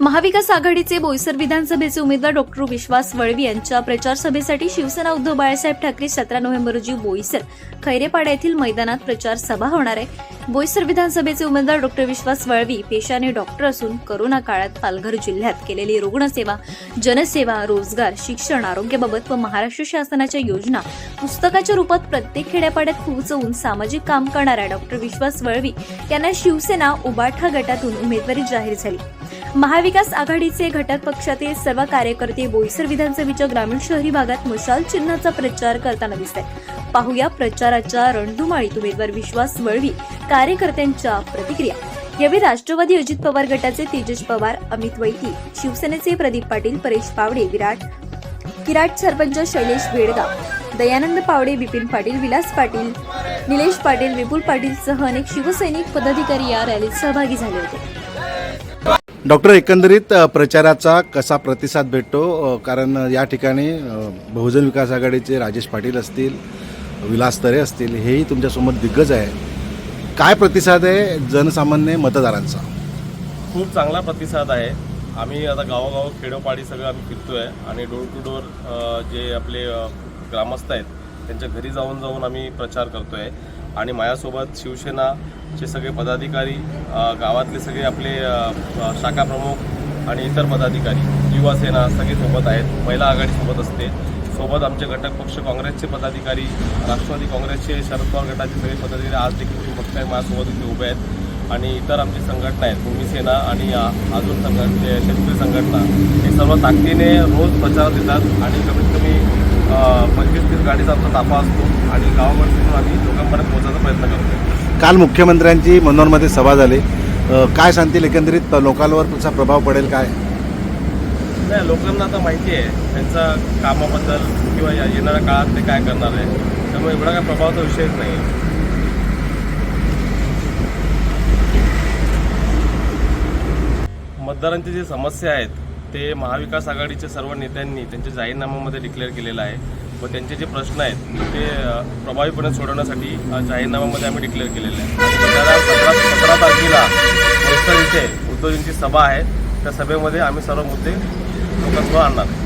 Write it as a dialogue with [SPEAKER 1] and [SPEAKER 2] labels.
[SPEAKER 1] महाविकास आघाडीचे बोईसर विधानसभेचे उमेदवार डॉक्टर विश्वास वळवी यांच्या प्रचार सभेसाठी शिवसेना उद्धव बाळासाहेब ठाकरे सतरा नोव्हेंबर रोजी बोईसर खैरेपाडा येथील मैदानात प्रचार सभा होणार आहे. बोईसर विधानसभेचे उमेदवार डॉक्टर विश्वास वळवी पेशाने डॉक्टर असून करोना काळात पालघर जिल्ह्यात केलेली रुग्णसेवा जनसेवा रोजगार शिक्षण आरोग्याबाबत व महाराष्ट्र शासनाच्या योजना पुस्तकाच्या रूपात प्रत्येक खेड्यापाड्यात पोहोचवून सामाजिक काम करणाऱ्या डॉक्टर विश्वास वळवी यांना शिवसेना उबाठा गटातून उमेदवारी जाहीर झाली. महाविकास आघाडीचे घटक पक्षातील सर्व कार्यकर्ते बोईसर विधानसभेच्या ग्रामीण शहरी भागात मशाल चिन्हाचा प्रचार करताना दिसत आहेत पाहूया प्रचाराच्या रणधुमाळीत उमेदवार विश्वास वळवी. कार्यकर्त्यांच्या प्रतिक्रिया. यावेळी राष्ट्रवादी अजित पवार गटाचे तेजस पवार अमित वैती शिवसेनेचे प्रदीप पाटील परेश पावडे विराट किराट सरपंच शैलेश बेडगाव दयानंद पावडे बिपिन पाटील विलास पाटील निलेश पाटील विपुल पाटील सह अनेक शिवसैनिक पदाधिकारी या रॅलीत सहभागी झाले होते.
[SPEAKER 2] डॉक्टर एकंदरीत प्रचाराचा कसा प्रतिसाद भेटतो? कारण या ठिकाणी बहुजन विकास आघाडीचे राजेश पाटील असतील विलास तरे असतील हेही तुमच्यासमोर दिग्गज आहे. काय प्रतिसाद आहे जनसामान्य मतदारांचा?
[SPEAKER 3] खूप चांगला प्रतिसाद आहे. आम्ही आता गावोगाव खेडोपाडी सगळं आम्ही फिरतोय आणि डोर टू डोर जे आपले ग्रामस्थ आहेत त्यांच्या घरी जाऊन जाऊन आम्ही प्रचार करतोय. आणि माझ्यासोबत शिवसेनाचे सगळे पदाधिकारी गावातले सगळे आपले शाखा प्रमुख आणि इतर पदाधिकारी युवासेना सगळे सोबत आहेत. महिला आघाडी सोबत असते. सोबत आमचे घटक पक्ष काँग्रेसचे पदाधिकारी राष्ट्रवादी काँग्रेसचे शरद पवार गटाचे सगळे पदाधिकारी आज देखील तुम्ही आहे माझ्यासोबत इथे उभे आहेत. आणि इतर आमची संघटना आहेत भूमी सेना आणि अजून संघट शेतकरी संघटना हे सर्व ताकदीने रोज प्रचार देतात आणि कमीत कमी पंचवीस तीस गाडीचा आमचा ताफा असतो आणि गावाकडून आम्ही लोकांपर्यंत पोहोचायचा प्रयत्न करतो
[SPEAKER 2] काल मुख्यमंत्र्यांची मनोरमध्ये सभा झाली. काय सांगतील एकंदरीत? लोकांवर त्याचा प्रभाव पडेल काय?
[SPEAKER 3] नाही लोकांना आता माहिती आहे. त्यांचा कामाबद्दल किंवा या येणाऱ्या काळात ते काय करणार आहे. त्यामुळे एवढा काय प्रभावाचा विषयच नाही आहे मतदारांची जी समस्या आहेत ते महाविकास आघाडीच्या सर्व नेत्यांनी त्यांच्या जाहीरनाम्यामध्ये डिक्लेअर केलेलं आहे. व त्यांचे जे प्रश्न आहेत ते प्रभावीपणे सोडवण्यासाठी जाहीरनाम्यामध्ये आम्ही डिक्लेअर केलेले आहे. सतरा तारखेला इथे उद्धवजींची सभा आहे. त्या सभेमध्ये आम्ही सर्व मुद्दे 不管了。